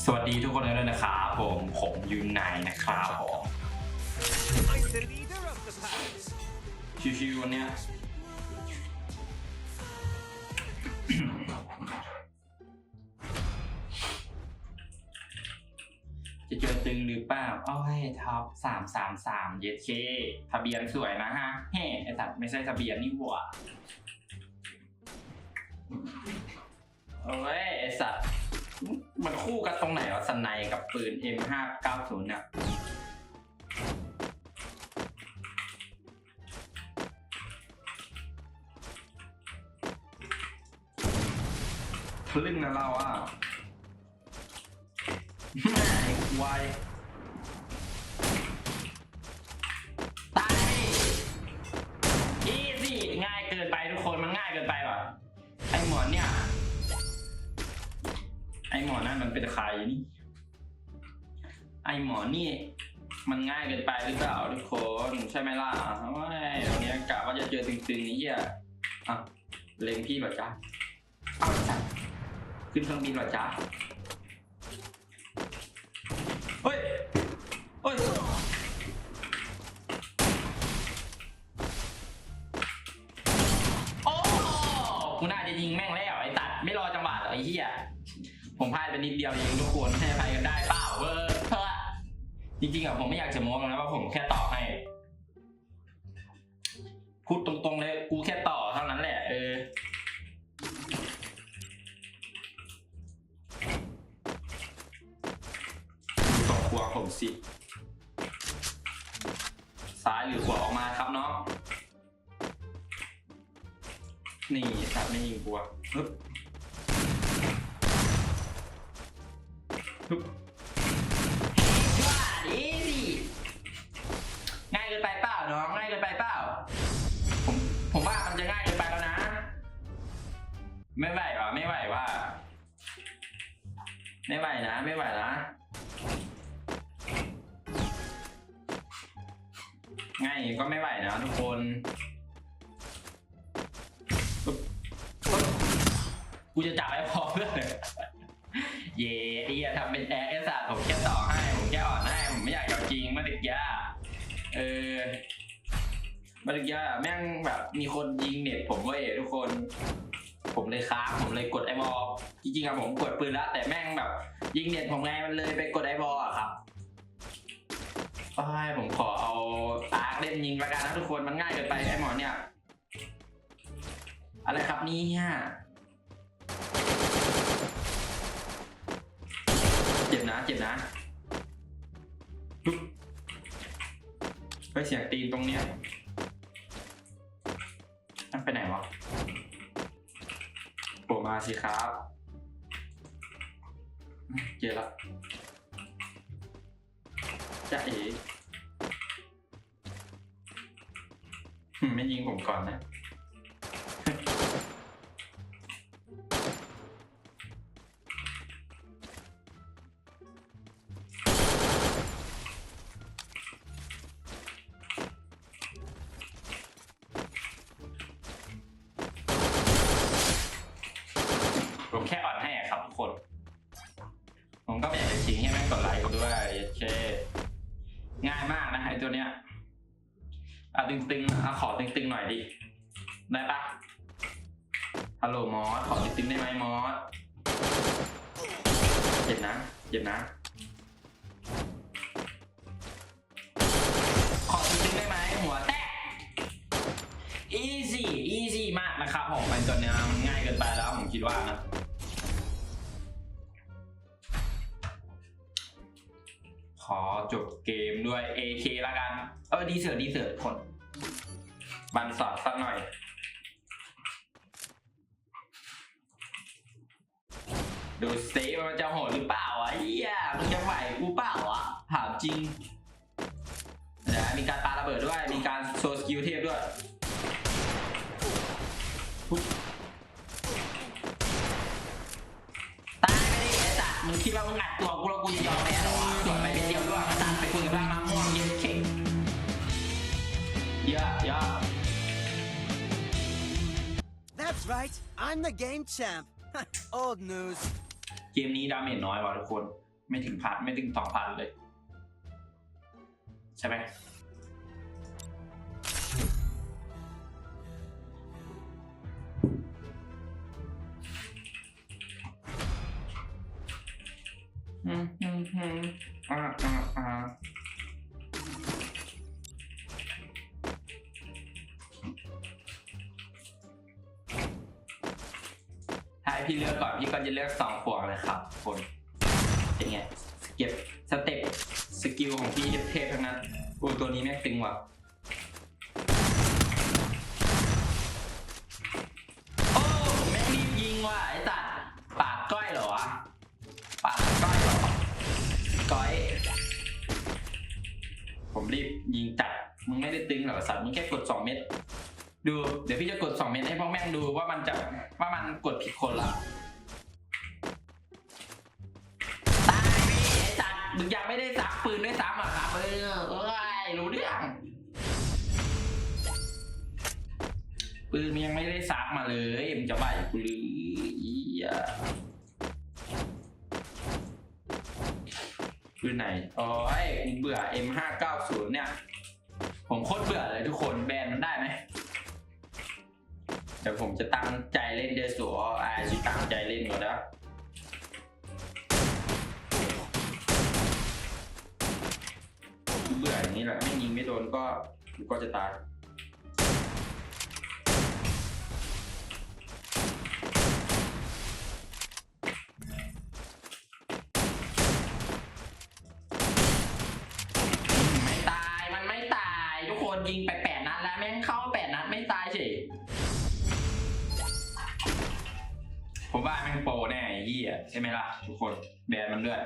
สวัสดีทุกคนเลยนะครับผมผมยูไนนะครับผมชิวๆวันเนี้ยจะเจอตึงหรือเปล่าเอ้ยท็อปสามสามสามเยเคทะเบียนสวยนะฮะเฮ้ไอสัตว์ไม่ใช่ทะเบียนนี่หว่าโอ้ยไอสัตว์ มันคู่กันตรงไหนวะสไนกับปืน M590 เนี่ยทะลึ่งนะเราอะไอ้ควาย เป็นใครนี่ไอหมอนี่ มันง่ายเกินไปหรือเปล่าทุกคนใช่ไหมล่ะว่าตรงเนี้กะว่าจะเจอตึงๆนี้เหรอะเล็งพี่เหรอจ๊ะเอาจัดขึ้นเครื่องบินเหรอจ๊ะ ผมพลาดไปนิดเดียวเองทุกคนให้อภัยกันได้เปล่าเวอร์เฮ้อจริงๆอะผมไม่อยากจะโม้นะว่าผมแค่ต่อให้ พูดตรงๆเลยกูแค่ต่อเท่านั้นแหละเออสองขวาผมสิซ้ายหรือขวาออกมาครับน้องนี่สัตว์ไม่ยิงกลัวฮึบ ดีสิง่ายเกินไปเปล่าน้องง่ายเกินไปเปล่าผมผมว่ามันจะง่ายเกินไปแล้วนะ ไม่ไหวว่ะไม่ไหวว่ะไม่ไหวนะ ไม่ไหวนะ ง่ายก็ไม่ไหวนะทุกคนกูจะจับไอ้พอเพื่อน เย่ไอ้เหี้ยทำเป็นแอร์เอสาผมแค่ต่อให้ ผมแค่อ่อนให้ ผมไม่อยากเอาจริงมาติดยาเออมาติดยาแม่งแบบมีคนยิงเน็ตผมก็เว้ยทุกคน ผมเลยค้างผมเลยกดไอบอลจริงๆอะผมกดปืนแล้วแต่แม่งแบบ ยิงเน็ตผมไงมันเลยไปกดไอบอลอะครับโอ้ยผมขอเอาอาร์คเล่นยิงละกันนะทุกคนมันง่ายเกินไปไอหมอเนี่ย อะไรครับนี่ยเจ็บ นะเจ็บนะไปเสียงตีนตรงเนี้ยมันไปไหนวะโผล่มาสิครับเจอละจะเอ๋ไม่ยิงผมก่อนนะ ด้วยเช่ง่ายมากนะไอ้ตัวเนี้ยเอะตึงๆเอะขอตึงๆหน่อยดิ ได้ปะฮัลโหลมอสขอตึงๆได้ไหมมอสเจ็บนะเจ็บนะ ขอตึงๆได้ไหมหัวแตก easy easy มากนะครับผมมันตัวเนี้ยมันง่ายเกินไปแล้วผมคิดว่านะ ขอจบเกมด้วย AK ละกัน เออดีเสือดีเสือทุกคน บันสอดสักหน่อย ดูซิว่ามันจะโหดหรือเปล่าวะเฮียมันจะไหวกูเปล่าวะถามจริงเดี๋ยมีการปาระเบิดด้วย มีการโซสกิลเทพด้วยตายไปดิไอ้สัตว์มึงคิดว่ามึงอัดตัวกูแล้วกูจะยอมแพ้เหร เยอะเยอะ That's right. I'm the game champ. Old news. เกมนี้ดาเมจน้อยว่ะทุกคน ไม่ถึงพันไม่ถึงสองพันเลย ใช่ไหมอืมอืมอืมอ่าอ่าอ่า ให้พี่เลือกก่อนพี่ก็จะเลือกสองพวงเลยครับทุกคนเป็นไงเก็บสเต็ปสกิลของพี่เทพทั้งนั้นโอ้ตัวนี้แม่งตึงว่ะโอ้แม่งรีบยิงว่ะไอ้ตัดปากก้อยเหรอวะปากก้อยเหรอก้อย ผมรีบยิงจัดมึงไม่ได้ตึงหรอกสัตว์มึงแค่กดสองเม็ด ดูเดี๋ยวพี่จะกดสองเม็ดให้พวกแม่งดูว่ามันจะว่ามันกดผิดคนละตายพี่ไอ้สัตว์มึงยังไม่ได้ซักปืนด้วยซ้ำอะครับเออเอ้ยรู้เรื่องปืนมันยังไม่ได้ซักมาเลยมึงจะไหวกูหรืออีอะปืนไหนอ๋อไอ้กูเบื่อ M590 เนี่ย ผมโคตรเบื่อเลยทุกคนแบนมันได้ไหม เดี๋ยวผมจะตั้งใจเล่นเดอสัวอ่าจะตั้งใจเล่นก่อนนะเบื่ออย่างนี้แหละไม่ยิงไม่โดนก็ก็จะตาย ใช่ไหมล่ะทุกคนแบนมันด้วย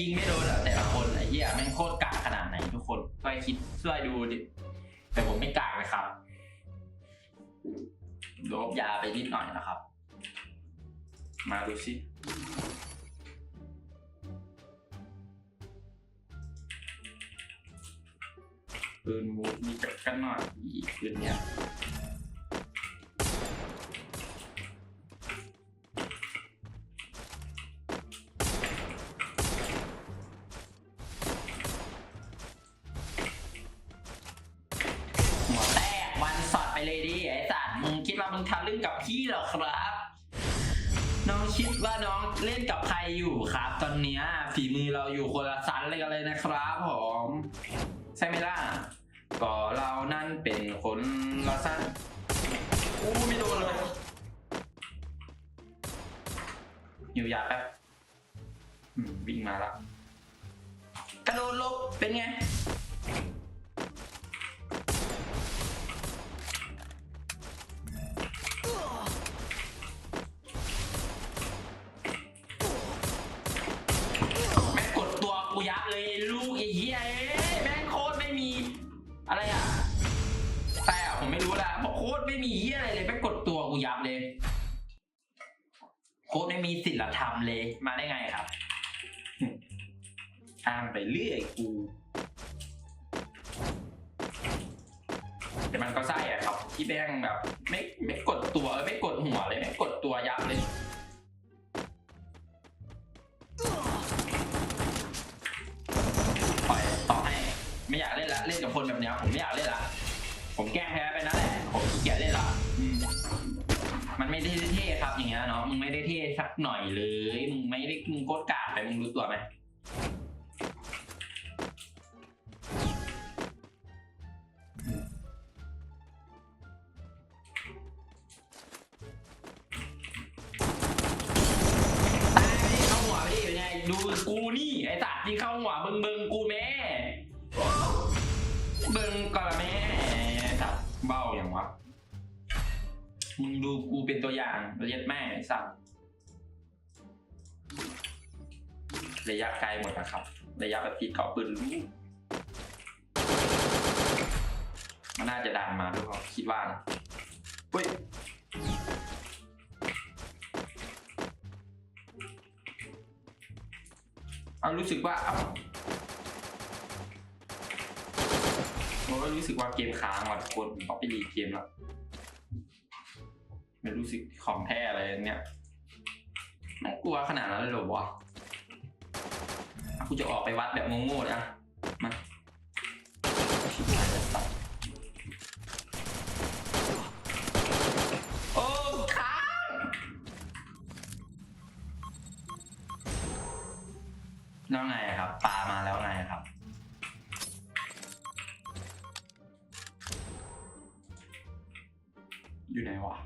ยิงไม่โดนอะแต่ละคนไอ้เหี้ยแม่งโคตรกากขนาดไหนทุกคนช่วยคิดช่วยดูดิแต่ผมไม่กากเลยครับโดบยาไปนิดหน่อยนะครับ มาดูสิปืนมูดมีจักกันหน่อยอีกปืนเนี่ย เลยดิไอ้สัตว์มึงคิดว่ามึงทำเรื่องกับพี่เหรอครับ น้องคิดว่าน้องเล่นกับใครอยู่ครับ ตอนเนี้ยฝีมือเราอยู่คนละซันเลยกันเลยนะครับผมใช่ไหมล่ะก็เรานั่นเป็นคนละสันอู้ไม่โดนเลยหิวยาแป๊บวิ่งมาแล้วกระโดดลบเป็นไง อ้างไปเรื่อยกูแต่มันก็ใช่อะครับที่แม่งแบบ ไม่ไม่กดตัวไม่กดหัวเลยไม่กดตัวยับเลยปล่อยต่อให้ไม่อยากเล่นละเล่นกับคนแบบเนี้ยผมไม่อยากเล่นละผมแก้แพ้ไปนั่นแหละผมขี้เกียจเล่นละมันไม่ได้เท่ครับอย่างเงี้ยเนาะมึงไม่ได้เท่สักหน่อยเลยมึงไม่ได้มึงโคตรกาดไปมึงรู้ตัวไหม เป็นไงกูนี่ไอ้สัตว์ที่เข้าหัวเบิงเบิงกูแม่ เบิงก่อนละแม่ครับเบ้าอย่างวะ มึงดูกูเป็นตัวอย่างระยะแม่ไอ้สัตว์ระยะไกลหมดนะครับ ระยะแบบติดเกาะปืนลูกมันน่าจะดันมาด้วยเขาคิดว่านะเฮ้ย เอารู้สึกว่าผมก็รู้สึกว่าเกมค้างว่ะคนผมต้องไปรีเกมแล้วไม่รู้สึกของแท้อะไรเนี่ยน่ากลัวขนาดนั้นเลยเหรอวะอะกูจะออกไปวัดแบบโง่ๆเลยอะมาชิบหายแล้ว แล้วไงครับปลามาแล้วไงครับ อยู่ไหนวะ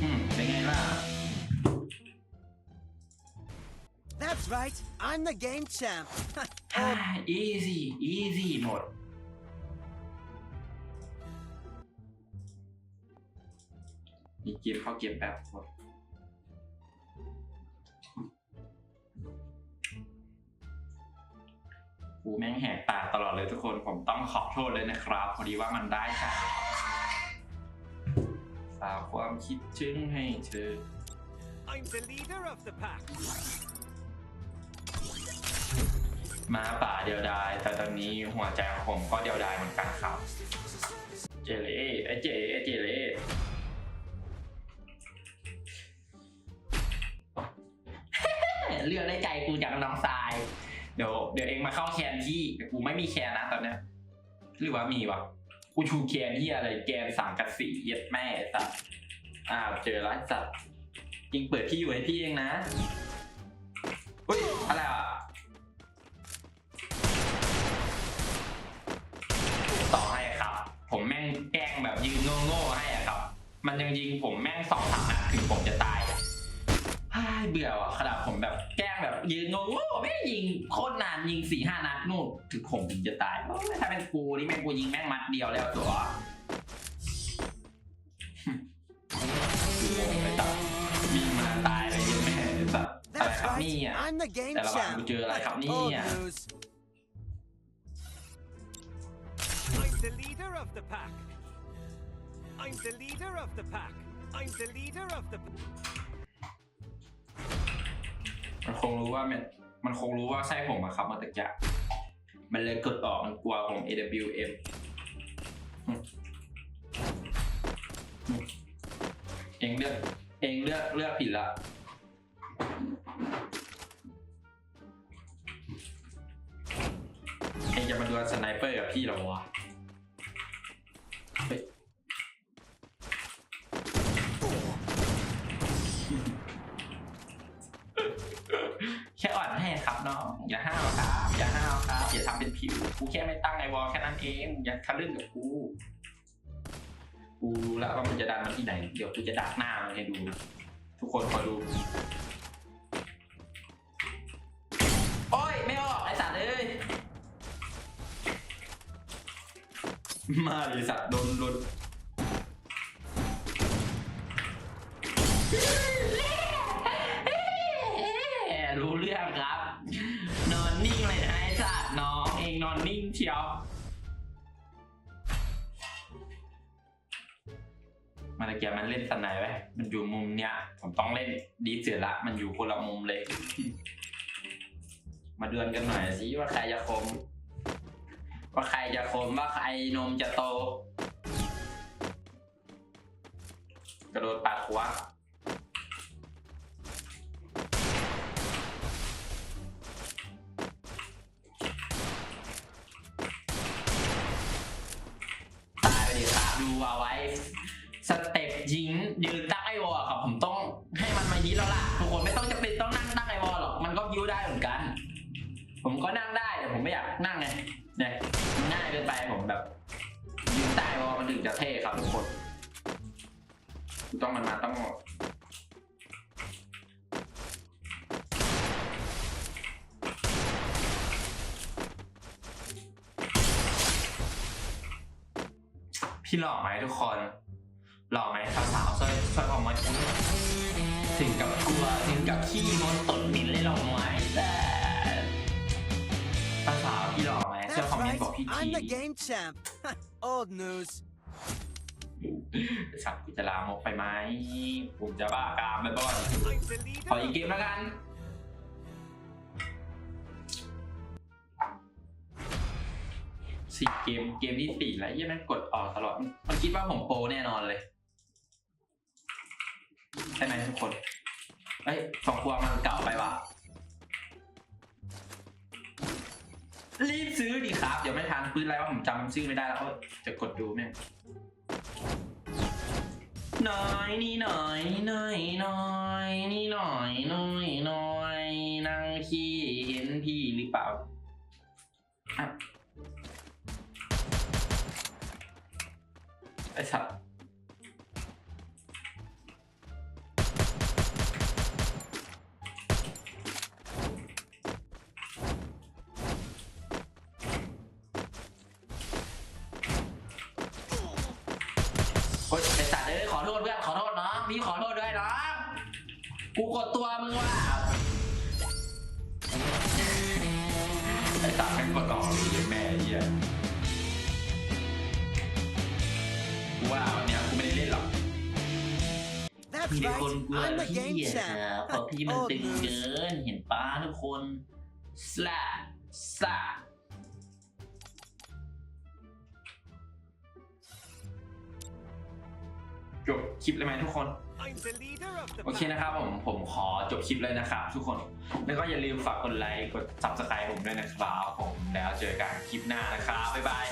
อืมเป็นไงล่ะ That's right. I'm the game champ. อ่า easy easy หมด มีเกมเข้าเกมแป๊บหมดกูแม่งแหกปากตลอดเลยทุกคน ผมต้องขอโทษเลยนะครับ พอดีว่ามันได้ค่ะ ฝากความคิดถึงให้เธอ I'm the leader of the pack. ม้าป่าเดียวดาย แต่ตอนนี้หัวใจของผมก็เดียวดายเหมือนกันครับ เจเล่ไอ้เจไอ้เจเล่เลือกได้ใจกูจากน้องทราย เดี๋ยวเดี๋ยวเองมาเข้าแคนที่แต่กูไม่มีแคนนะตอนเนี้ยหรือว่ามีวะ กูชูแคนที่อะไรแกนสังกัดสีเย็ดแม่ไอ้สัตว์อ้าวเจอแล้วไอ้สัตว์จริงเปิดที่อยู่ให้พี่เองนะเฮ้ยอะไรอะต่อให้ครับ ผมแม่งแกล้งแบบยืนโง่ๆให้อะครับ มันยังยิงผมแม่งสองสามนัดถึงผมจะตายอะเฮ้ยเบื่อว่ะขนาดผมแบบแกล้งแบบยืนโง่ๆไม่ง ยิงโคตรนานยิงสี่ห้านัดนู่นถึงผมถึงจะตายโอ้ยถ้าเป็นกูนี่แม่งกูยิงแม่งมัดเดียวแล้วตัวกูงงไปตัดวิ่งมาตายเลยยังแม่ไอ้สัตว์อะไร That's ครับนี่ right. อะ I'm the game แต่ละวัน champ. กูเจออะไรครับเนี่ Old ย news. I'm the leader of the pack. I'm the leader of the pack. I'm the leader of the. มันคงรู้ว่ามัน มันคงรู้ว่าใช่ผมอะครับมื่อตะกี้มันเลยกดออกมันกลัวผม AWM เองเลือกเองเลือกเลือกผิดละเองจะมาดวลสไนเปอร์กับพี่หรอวะเฮ้ย แค่อ่อนให้ครับน้องอย่าห้าวครับอย่าห้าวครับอย่าทำเป็น ผิว กูแค่ไม่ตั้งไอวอลแค่นั้นเอง อย่าทะลึ่งกับกู กูรู้แล้วว่ามันจะดันมาที่ไหน เดี๋ยวกูจะดักหน้ามันให้ดู ทุกคนคอยดู โอ้ย ไม่ออกไอสัตว์เอ้ย มาดิสัตว์โดนโดน อนอนนิ่งเชียวมาตะเกียบมันเล่นสนายไว้ มันอยู่มุมเนี้ย ผมต้องเล่นดีเสือละ มันอยู่คนละมุมเลย มาเดือนกันหน่อยสิว่าใครจะคม ว่าใครจะคมว่าใครนมจะโต กระโดดปาดหัว เอาไว้ สเต็ปยิงยืนตั้งไอวอลครับผมต้องให้มันมายิงแล้วล่ะทุกคนไม่ต้องจะเป็นต้องนั่งตั้งไอวอลหรอกมันก็ยิวได้เหมือนกัน ผมก็นั่งได้แต่ผมไม่อยากนั่งไงเนี่ยง่ายเกินไปผมแบบยืนใต้วอลมันถึงจะเท่ครับทุกคน ต้องมันมาต้อง พี่หล่อไหมทุกคน หล่อไหมสาวๆช่วยช่วยคอมเมนต์ถึงกับกลัวถึงกับขี้งอนตดหมิ่นเลยหล่อไหมแต่สาวๆพี่หล่อไหมช่วย That's คอมเมน right, ต์บอกพี่ที I'm the game champ. Old news. สับกุจะลามกไปไหมผมจะบ้ากามไปบ่อย I'm the leader. ขออีกเกมแล้วกัน สี่เกมเกมที่สี่แล้วยังไม่งกดออกตลอด มันคิดว่าผมโปรแน่นอนเลยใช่ไหมทุกคนเอ้ยสองครัวมันเก่าไปว่ะรีบซื้อดิครับ เดี๋ยวไม่ทันปืนอะไรว่าผมจำชื่อไม่ได้แล้ว จะกดดูแม่งน้อยนี่หน่อยน้อยน้อยนี่หน่อยน้อยน้อยนั่งขี้เห็นพี่หรือเปล่าอะ สัตว์โอ๊ยไอ้สัตว์เอ้ยขอโทษเพื่อนขอโทษน้องพี่ขอโทษด้วยน้องกูกดตัวมึงว่ะไอ้สัตว์แม่งกดออ มีแต่ right, คนกลัว I'm the พี่ game อะ champ. เพราะพี่มัน Old ตึง news. เกิน เห็นป้าทุกคนสลาสลาจบคลิปเลยไหมทุกคน I'm the leader of the โอเค pack. นะครับผมผมขอจบคลิปเลยนะครับทุกคน แล้วก็อย่าลืมฝากกดไลค์กด subscribe ผมด้วยนะครับผมแล้วเจอกันคลิปหน้านะครับบ๊ายบาย